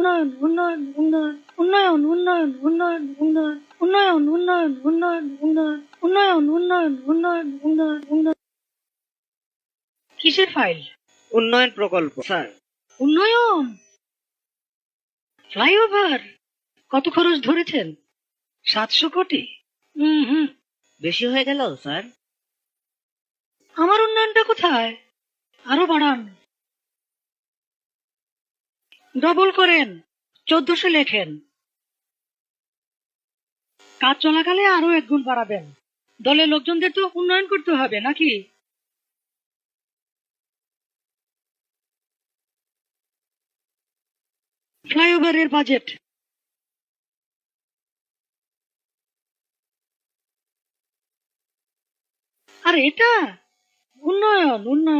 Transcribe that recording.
উন্নয়ন উন্নয়ন উন্নয়ন উন্নয়ন উন্নয়ন উন্নয়ন উন্নয়ন উন্নয়ন উন্নয়ন উন্নয়ন উন্নয়ন উন্নয়ন উন্নয়ন উন্নয়ন উন্নয়ন উন্নয়ন কিসের ফাইল উন্নয়ন প্রকল্প স্যার উন্নয়ন ফ্লাইওভার কত খরচ ধরেছেন সাতশো কোটি হুম হুম বেশি হয়ে গেল স্যার আমার উন্নয়নটা কোথায় আরও বাড়ান ডবল করেন, চোদ্দশো লেখেন। কাজ চলাকালে আরও এক গুণ বাড়াবেন। দলের লোকজনদের তো উন্নয়ন করতে হবে, নাকি? ফ্লাইওভারের বাজেট। আর এটা উন্নয়ন উন্নয়ন।